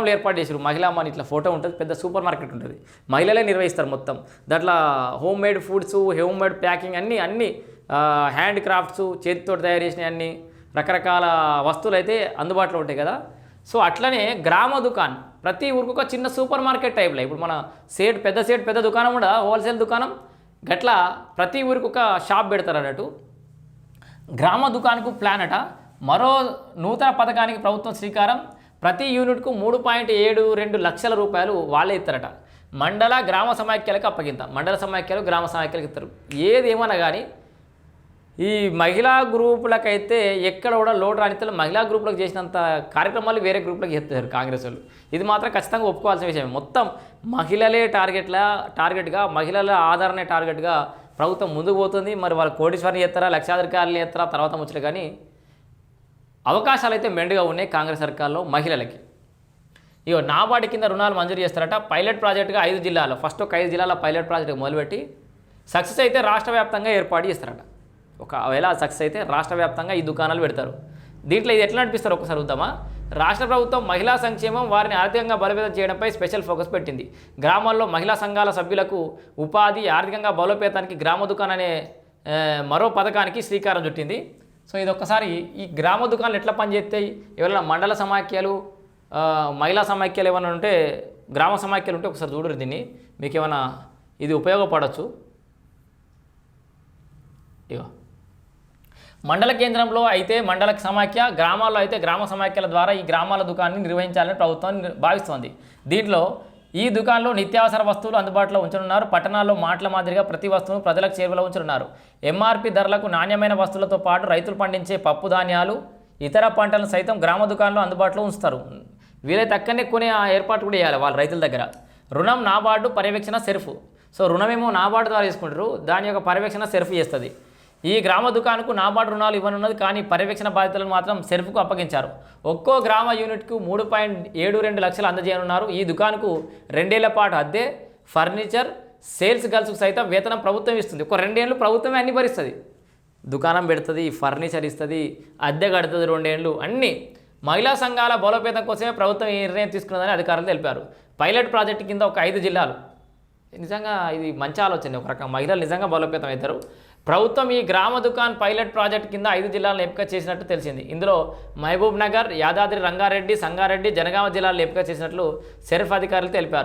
ఖమ్మంలో ఏర్పాటు చేశారు మహిళా అని ఇట్లా ఫోటో ఉంటుంది పెద్ద సూపర్ మార్కెట్ ఉంటుంది. మహిళలే నిర్వహిస్తారు మొత్తం. దాంట్లో home made foods home made packing అన్నీ అన్నీ హ్యాండ్ క్రాఫ్ట్స్ చేతితో తయారు చేసినవి అన్నీ రకరకాల వస్తువులు అయితే అందుబాటులో ఉంటాయి కదా. సో అట్లనే గ్రామ దుకాణం ప్రతి ఊరికి ఒక చిన్న సూపర్ మార్కెట్ టైప్లో ఇప్పుడు మన సేట్ పెద్ద సేట్ పెద్ద దుకాణం కూడా హోల్సేల్ దుకాణం. గట్లా ప్రతి ఊరికి ఒక షాప్ పెడతారు అన్నట్టు. గ్రామ దుకాణకు ప్లాన్ అట. మరో నూతన పథకానికి ప్రభుత్వం శ్రీకారం. ప్రతి యూనిట్కు మూడు పాయింట్ ఏడు రెండు లక్షల రూపాయలు వాళ్ళే ఇస్తారట. మండల గ్రామ సమాఖ్యలకు అప్పగింత. మండల సమాఖ్యలు గ్రామ సమాఖ్యలకు ఇస్తారు. ఏది కానీ ఈ మహిళా గ్రూపులకైతే ఎక్కడ కూడా లోటు రానితలు మహిళా గ్రూపులకు చేసినంత కార్యక్రమాలు వేరే గ్రూపులకు చేస్తారు కాంగ్రెస్ వాళ్ళు. ఇది మాత్రం ఖచ్చితంగా ఒప్పుకోవాల్సిన విషయం మొత్తం మహిళలే టార్గెట్లా టార్గెట్గా మహిళల ఆదరణే టార్గెట్గా ప్రభుత్వం ముందుకు పోతుంది. మరి వాళ్ళు కోటీశ్వరిని చేస్తారా లక్షాధికారులు చేస్తారా తర్వాత ముచ్చట కానీ అవకాశాలు అయితే మెండుగా ఉన్నాయి కాంగ్రెస్ సర్కార్లో మహిళలకి. ఇగో నాబార్డు కింద రుణాలు మంజూరు చేస్తారట. పైలట్ ప్రాజెక్టుగా ఐదు జిల్లాలు ఫస్ట్ ఒక ఐదు జిల్లాల పైలట్ ప్రాజెక్టు మొదలుపెట్టి సక్సెస్ అయితే రాష్ట్ర వ్యాప్తంగా ఏర్పాటు చేస్తారట. ఒకవేళ సక్సెస్ అయితే రాష్ట్ర వ్యాప్తంగా ఈ దుకాణాలు పెడతారు. దీంట్లో ఇది ఎట్లా నడిపిస్తారు ఒకసారి చూద్దామా? రాష్ట్ర ప్రభుత్వం మహిళా సంక్షేమం వారిని ఆర్థికంగా బలోపేతం చేయడంపై స్పెషల్ ఫోకస్ పెట్టింది. గ్రామాల్లో మహిళా సంఘాల సభ్యులకు ఉపాధి ఆర్థికంగా బలోపేతానికి గ్రామ దుకాణం అనే మరో పథకానికి శ్రీకారం చుట్టింది. సో ఇది ఒక్కసారి ఈ గ్రామ దుకాణాలు ఎట్లా పనిచేస్తాయి? ఎవరైనా మండల సమాఖ్యలు మహిళా సమాఖ్యలు ఏమైనా ఉంటే గ్రామ సమాఖ్యలు ఉంటే ఒకసారి చూడరు దీన్ని. మీకు ఏమైనా ఇది ఉపయోగపడవచ్చు ఇగో. మండల కేంద్రంలో అయితే మండల సమాఖ్య గ్రామాల్లో అయితే గ్రామ సమాఖ్యల ద్వారా ఈ గ్రామాల దుకాణాన్ని నిర్వహించాలని ప్రభుత్వం భావిస్తోంది. దీంట్లో ఈ దుకాణంలో నిత్యావసర వస్తువులు అందుబాటులో ఉంచనున్నారు. పట్టణాల్లో మాటల మాదిరిగా ప్రతి వస్తువును ప్రజలకు చేరువలో ఉంచనున్నారు. ఎంఆర్పి ధరలకు నాణ్యమైన వస్తువులతో పాటు రైతులు పండించే పప్పు ధాన్యాలు ఇతర పంటలను సైతం గ్రామ దుకాణంలో అందుబాటులో ఉంచుతారు. వీలైతే అక్కడనే కొనే ఏర్పాటు కూడా చేయాలి వాళ్ళ రైతుల దగ్గర. రుణం నాబార్డు పర్యవేక్షణ సెర్ఫ్. సో రుణమేమో నాబార్డు ద్వారా తీసుకుంటారు. దాని యొక్క పర్యవేక్షణ సెర్ఫ్ చేస్తుంది. ఈ గ్రామ దుకాణకు నాబార్డు రుణాలు ఇవ్వనున్నది కానీ పర్యవేక్షణ బాధ్యతలను మాత్రం సెర్ఫ్కు అప్పగించారు. ఒక్కో గ్రామ యూనిట్కు మూడు పాయింట్ ఏడు రెండు లక్షలు అందజేయనున్నారు. ఈ దుకాణకు రెండేళ్ళ పాటు అద్దె ఫర్నిచర్ సేల్స్ గర్ల్స్కు సైతం వేతనం ప్రభుత్వం ఇస్తుంది. ఒక రెండేళ్ళు ప్రభుత్వమే అన్ని భరిస్తుంది. దుకాణం పెడుతుంది ఫర్నిచర్ ఇస్తుంది అద్దె కడుతుంది రెండేళ్ళు అన్నీ మహిళా సంఘాల బలోపేతం కోసమే ప్రభుత్వం ఈ నిర్ణయం తీసుకున్నదని అధికారులు తెలిపారు. పైలట్ ప్రాజెక్టు కింద ఒక ఐదు జిల్లాలు. నిజంగా ఇది మంచి ఆలోచన. ఒక రకం మహిళలు నిజంగా బలోపేతం అవుతారు. ప్రభుత్వం ఈ గ్రామ దుకాన్ పైలట్ ప్రాజెక్ట్ కింద ఐదు జిల్లాలను ఎంపిక చేసినట్టు తెలిసింది. ఇందులో మహబూబ్ నగర్ యాదాద్రి రంగారెడ్డి సంగారెడ్డి జనగామ జిల్లాలను ఎంపిక చేసినట్లు సెర్ఫ్ అధికారులు తెలిపారు.